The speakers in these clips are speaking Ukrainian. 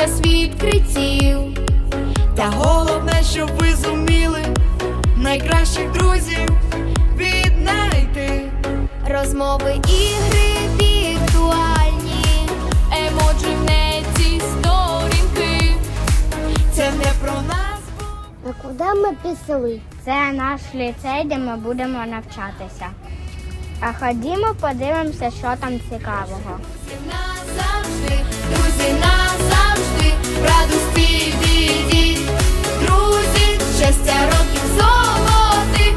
час відкриттів. Та головне, щоб ви зуміли найкращих друзів віднайти розмови ігри віртуальні, емоджі в неці сторінки. Це не про нас. А куди ми пішли? Це наш ліцей, де ми будемо навчатися. А ходімо, подивимося, що там цікавого. Друзі назавжди, друзі назавжди. Друзі, щастя років золотих,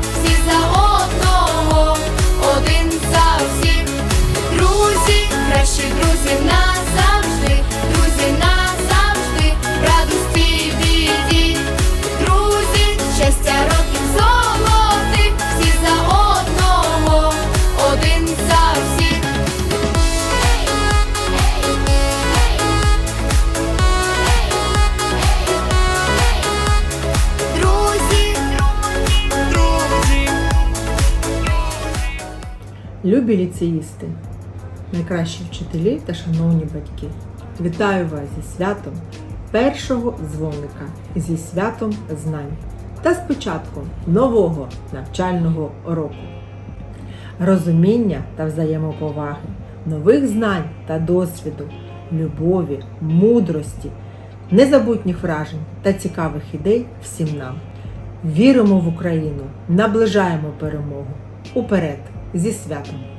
Любі ліцеїсти, найкращі вчителі та шановні батьки, вітаю вас зі святом першого дзвоника зі святом знань та з початком нового навчального року. Розуміння та взаємоповаги, нових знань та досвіду, любові, мудрості, незабутніх вражень та цікавих ідей всім нам. Віримо в Україну, наближаємо перемогу. Уперед! Зі святом!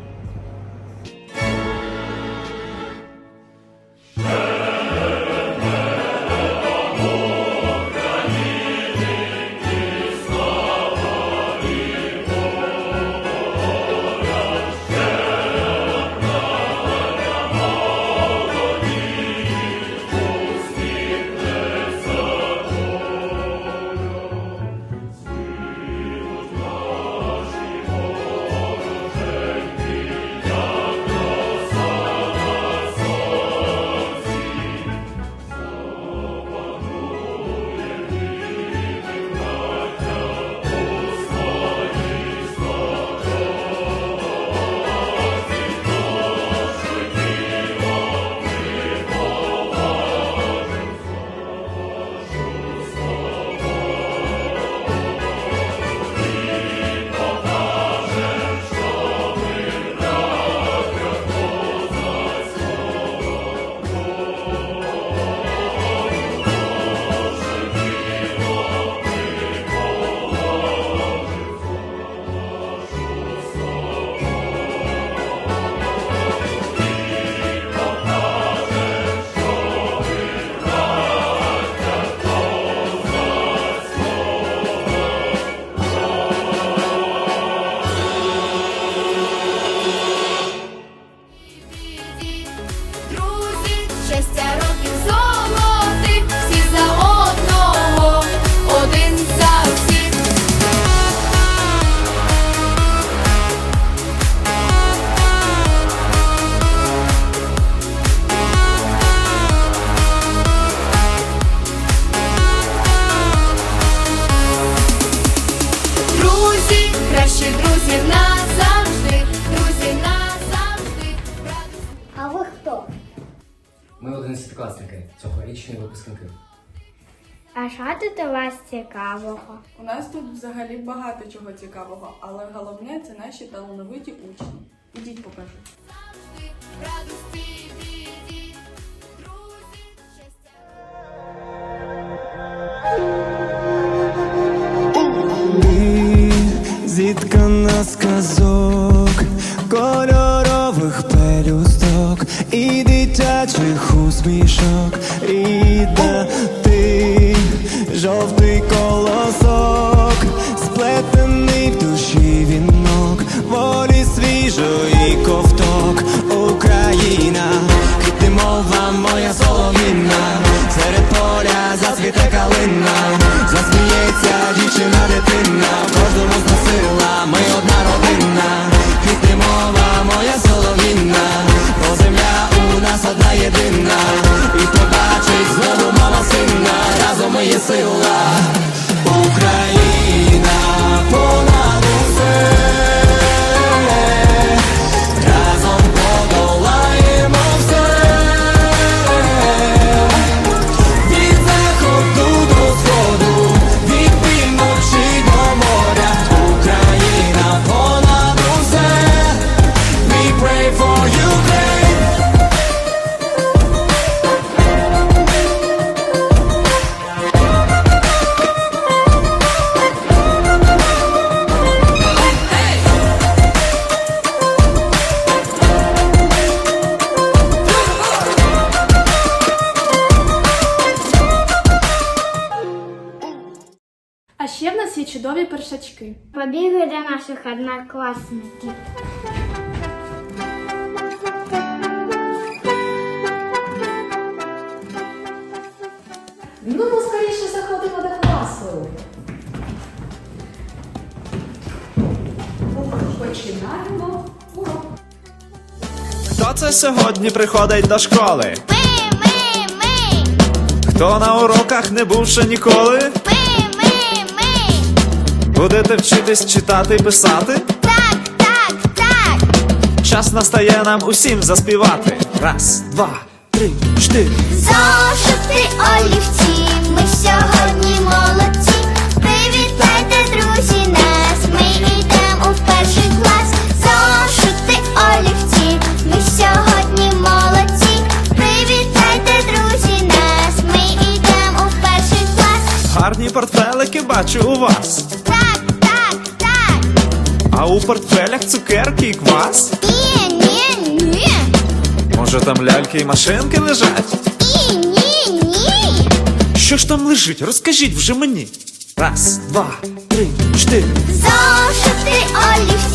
Цьогорічні. А що тут у вас цікавого? У нас тут взагалі багато чого цікавого, але головне це наші талановиті учні. Ідіть покажу. І дитячих усмішок, рідна ти, жовтий колосок, сплетений в душі вінок, волі свіжої ковток, Україна, квіти мова моя соломінна, серед поля зацвіте калина, засміється дівчина дитина, чудові першачки. Побігли до наших однокласників. Ну, ну, скоріше заходимо до класу. Починаємо урок. Хто це сьогодні приходить до школи? Ми, ми, ми, Хто на уроках не був ще ніколи? Будете вчитись читати і писати? Так, так, так. Час настає нам усім заспівати. Раз, два, три, чотири. Зошити олівці, ми сьогодні молодці. Привітайте, друзі, нас. Ми йдемо в перший клас. Зошити олівці, ми сьогодні молодці. Привітайте, друзі, нас. Ми йдемо в перший клас. Гарні портфелики бачу у вас. А у портфелях цукерки і квас? Ні, ні, ні. Може там ляльки і машинки лежать? Ні, ні, ні. Що ж там лежить? Розкажіть вже мені. Раз, два, три, чотири. Зошити олівці,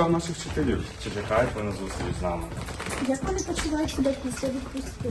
Цікаво, наших вчителів? Чи чекають вони зустріч з нами? Як вони почувають себе після відпустки?